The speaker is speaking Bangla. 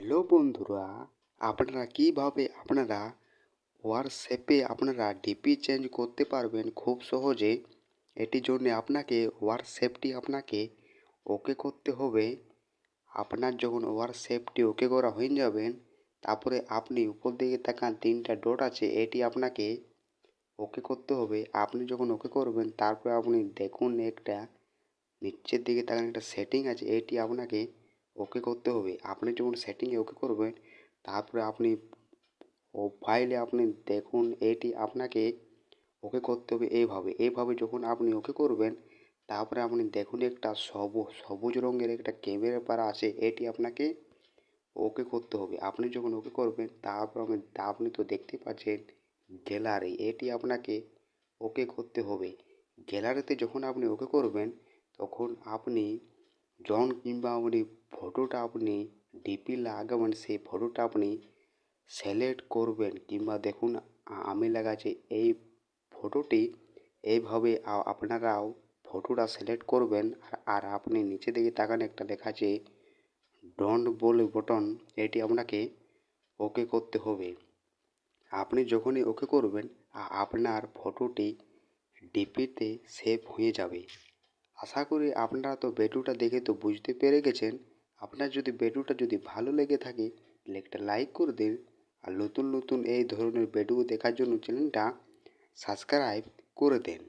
হ্যালো বন্ধুরা, আপনারা কীভাবে আপনারা হোয়াটসঅ্যাপে আপনারা ডিপি চেঞ্জ করতে পারবেন খুব সহজে এটির জন্য আপনাকে হোয়াটসঅ্যাপটি আপনাকে ওকে করতে হবে। আপনার যখন হোয়াটসঅ্যাপটি ওকে করা হয়ে যাবেন তারপরে আপনি উপর দিকে তাকান তিনটা ডট আছে, এটি আপনাকে ওকে করতে হবে। আপনি যখন ওকে করবেন, তারপরে আপনি দেখুন একটা নিচের দিকে তাকান একটা সেটিং আছে, এটি আপনাকে ওকে করতে হবে। আপনি যখন সেটিংয়ে ওকে করবেন, তারপরে আপনি ও ফাইলে আপনি দেখুন, এটি আপনাকে ওকে করতে হবে এইভাবে। এইভাবে যখন আপনি ওকে করবেন, তারপরে আপনি দেখুন একটা সবুজ সবুজ রঙের একটা ক্যামেরা পারা আছে, এটি আপনাকে ওকে করতে হবে। আপনি যখন ওকে করবেন, তারপর আপনি আপনি তো দেখতে পাচ্ছেন গ্যালারি এটি আপনাকে ওকে করতে হবে। গ্যালারিতে যখন আপনি ওকে করবেন, তখন আপনি জন কিংবা আপনি ফটোটা আপনি ডিপি লাগাবেন সেই ফটোটা আপনি সিলেক্ট করবেন কিংবা দেখুন আমি লাগাচ্ছি এই ফটোটি এইভাবে আপনারাও ফটোটা সিলেক্ট করবেন আর- আপনি নিচে দিকে তাকান একটা লেখা আছে ডন্ট বলে বটন এটি আপনাকে ওকে করতে হবে আপনি যখনই ওকে করবেন আপনার ফটোটি ডিপিতে সেভ হয়ে যাবে আশা করি আপনারা তো ভিডিওটা দেখে তো বুঝতে পেরে গেছেন। আপনার যদি ভিডিওটা যদি ভালো লেগে থাকে, তাহলে একটা লাইক করে দিন। আর নতুন নতুন এই ধরনের ভিডিও দেখার জন্য চ্যানেলটা সাবস্ক্রাইব করে দেন।